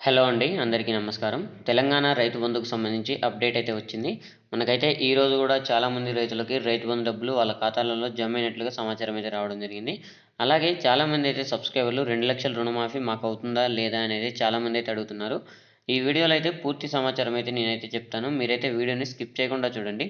Hello అండి అందరికీ నమస్కారం. తెలంగాణ రైతు బంధుకు సంబంధించి అప్డేట్ అయితే వచ్చింది. మనకైతే ఈ రోజు కూడా చాలామంది రైతులకి రైతు బంధు డబ్బులు వాళ్ళ ఖాతాలలో జమ అయినట్లుగా సమాచారం అయితే రావడం జరిగింది. అలాగే చాలామంది అయితే సబ్స్క్రైబర్లు రెండు లక్షల రుణమాఫీ మాకు అవుతుందా లేదా అనేది చాలామంది అయితే అడుగుతున్నారు. ఈ వీడియోలో అయితే పూర్తి సమాచారం అయితే నేనైతే చెప్తాను. మీరైతే వీడియోని స్కిప్ చేయకుండా చూడండి.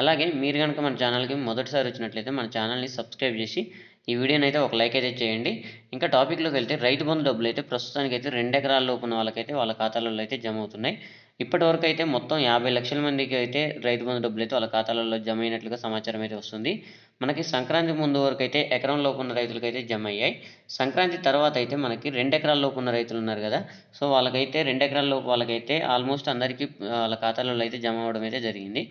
అలాగే మీరు కనుక మన ఛానల్కి మొదటిసారి వచ్చినట్లయితే మన ఛానల్ని సబ్స్క్రైబ్ చేసి ఈ వీడియోని అయితే ఒక లైక్ అయితే చేయండి. ఇంకా టాపిక్లోకి వెళ్తే రైతు బంధు డబ్బులు అయితే ప్రస్తుతానికి అయితే రెండు ఎకరాల లోపు ఉన్న వాళ్ళకైతే వాళ్ళ ఖాతాలలో అయితే జమ అవుతున్నాయి ఇప్పటి వరకు అయితే మొత్తం యాభై లక్షల మందికి అయితే రైతు బంధు డబ్బులు అయితే వాళ్ళ ఖాతాలలో జమ అయినట్లుగా సమాచారం అయితే వస్తుంది. మనకి సంక్రాంతి ముందు వరకు అయితే ఎకరం లోపు ఉన్న రైతులకి అయితే జమ అయ్యాయి సంక్రాంతి తర్వాత అయితే మనకి రెండు ఎకరాల లోపు ఉన్న రైతులు ఉన్నారు కదా. సో వాళ్ళకైతే రెండు ఎకరాల లోపు వాళ్ళకైతే ఆల్మోస్ట్ అందరికీ వాళ్ళ ఖాతాలలో అయితే జమ అవ్వడం అయితే జరిగింది.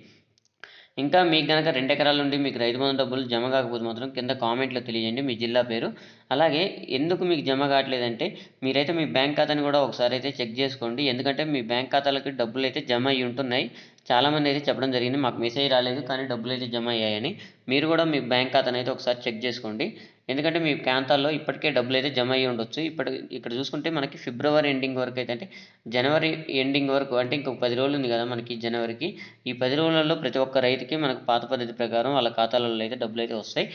ఇంకా మీకు కనుక రెండు ఎకరాల నుండి మీకు రైతు బంధు డబ్బులు జమ కాకపోతే మాత్రం కింద కామెంట్లో తెలియజేయండి మీ జిల్లా పేరు. అలాగే ఎందుకు మీకు జమ కావట్లేదంటే మీరైతే మీ బ్యాంక్ ఖాతాని కూడా ఒకసారి అయితే చెక్ చేసుకోండి. ఎందుకంటే మీ బ్యాంక్ ఖాతాలకి డబ్బులు అయితే జమ అయ్యి ఉంటున్నాయి. చాలామంది అయితే చెప్పడం జరిగింది మాకు మెసేజ్ రాలేదు కానీ డబ్బులు అయితే జమ అయ్యాయని. మీరు కూడా మీ బ్యాంక్ ఖాతాని అయితే ఒకసారి చెక్ చేసుకోండి. ఎందుకంటే మీ ప్రాంతాల్లో ఇప్పటికే డబ్బులు అయితే జమ అయ్యి ఉండొచ్చు. ఇప్పటి ఇక్కడ చూసుకుంటే మనకి ఫిబ్రవరి ఎండింగ్ వరకు అయితే అంటే జనవరి ఎండింగ్ వరకు అంటే ఇంకొక పది రోజులు ఉంది కదా మనకి జనవరికి. ఈ పది రోజులలో ప్రతి ఒక్క రైతుకి మనకు పాత పద్ధతి ప్రకారం వాళ్ళ ఖాతాలలో అయితే డబ్బులు అయితే వస్తాయి.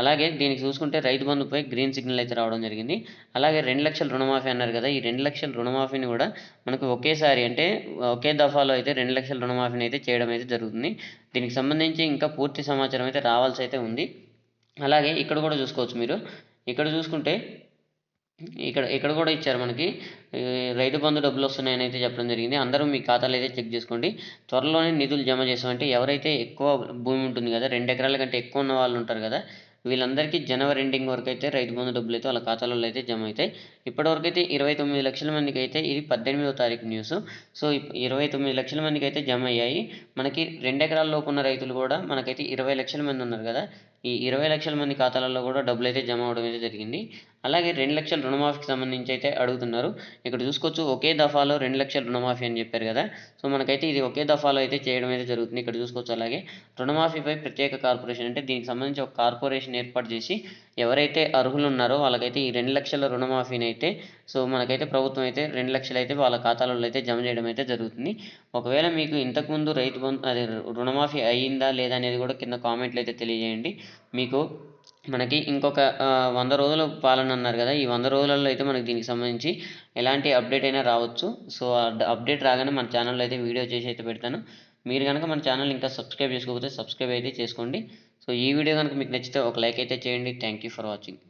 అలాగే దీనికి చూసుకుంటే రైతు బంధుపై గ్రీన్ సిగ్నల్ అయితే రావడం జరిగింది. అలాగే రెండు లక్షల రుణమాఫీ అన్నారు కదా ఈ రెండు లక్షల రుణమాఫీని కూడా మనకు ఒకేసారి అంటే ఒకే దఫాలో అయితే రెండు లక్షల రుణమాఫీని అయితే చేయడం అయితే జరుగుతుంది. దీనికి సంబంధించి ఇంకా పూర్తి సమాచారం అయితే రావాల్సి అయితే ఉంది. అలాగే ఇక్కడ కూడా చూసుకోవచ్చు మీరు. ఇక్కడ చూసుకుంటే ఇక్కడ ఇక్కడ కూడా ఇచ్చారు మనకి. రైతు బంధు డబ్బులు వస్తున్నాయని అయితే చెప్పడం జరిగింది. అందరూ మీ ఖాతాలు అయితే చెక్ చేసుకోండి. త్వరలోనే నిధులు జమ చేసామంటే ఎవరైతే ఎక్కువ భూమి ఉంటుంది కదా రెండు ఎకరాల కంటే ఎక్కువ ఉన్న వాళ్ళు ఉంటారు కదా వీళ్ళందరికీ జనవరి ఎండింగ్ వరకు అయితే రైతు బంధు డబ్బులు అయితే వాళ్ళ ఖాతాలలో అయితే జమ అవుతాయి. ఇప్పటివరకు అయితే ఇరవై తొమ్మిది లక్షల మందికి అయితే ఇది పద్దెనిమిదో తారీఖు న్యూస్. సో ఇరవై తొమ్మిది లక్షల మందికి అయితే జమ అయ్యాయి మనకి రెండు ఎకరాల లోపు ఉన్న రైతులు కూడా మనకైతే ఇరవై లక్షల మంది ఉన్నారు కదా. ఈ ఇరవై లక్షల మంది ఖాతాలలో కూడా డబ్బులు అయితే జమ అవడం అయితే జరిగింది. అలాగే రెండు లక్షల రుణమాఫీకి సంబంధించి అయితే అడుగుతున్నారు. ఇక్కడ చూసుకోవచ్చు ఒకే దఫాలో రెండు లక్షల రుణమాఫీ అని చెప్పారు కదా. సో మనకైతే ఇది ఒకే దఫాలో అయితే చేయడం అయితే జరుగుతుంది. ఇక్కడ చూసుకోవచ్చు అలాగే రుణమాఫీపై ప్రత్యేక కార్పొరేషన్ అంటే దీనికి సంబంధించి ఒక కార్పొరేషన్ ఏర్పాటు చేసి ఎవరైతే అర్హులు ఉన్నారో వాళ్ళకైతే ఈ రెండు లక్షల రుణమాఫీని అయితే సో మనకైతే ప్రభుత్వం అయితే రెండు లక్షలు అయితే వాళ్ళ ఖాతాలలో అయితే జమ చేయడం అయితే జరుగుతుంది. ఒకవేళ మీకు ఇంతకుముందు రైతు బంధు అదే రుణమాఫీ అయ్యిందా లేదా అనేది కూడా కింద కామెంట్లు అయితే తెలియజేయండి. మీకు మనకి ఇంకొక వంద రోజుల పాలన అన్నారు కదా ఈ వంద రోజులలో అయితే మనకి దీనికి సంబంధించి ఎలాంటి అప్డేట్ అయినా రావచ్చు. సో అప్డేట్ రాగానే మన ఛానల్లో అయితే వీడియో చేసి అయితే పెడతాను. మీరు కనుక మన ఛానల్ ఇంకా సబ్స్క్రైబ్ చేసుకోకపోతే సబ్స్క్రైబ్ అయితే చేసుకోండి. సో ఈ వీడియో కనుక మీకు నచ్చితే ఒక లైక్ అయితే చేయండి. Thank you for watching.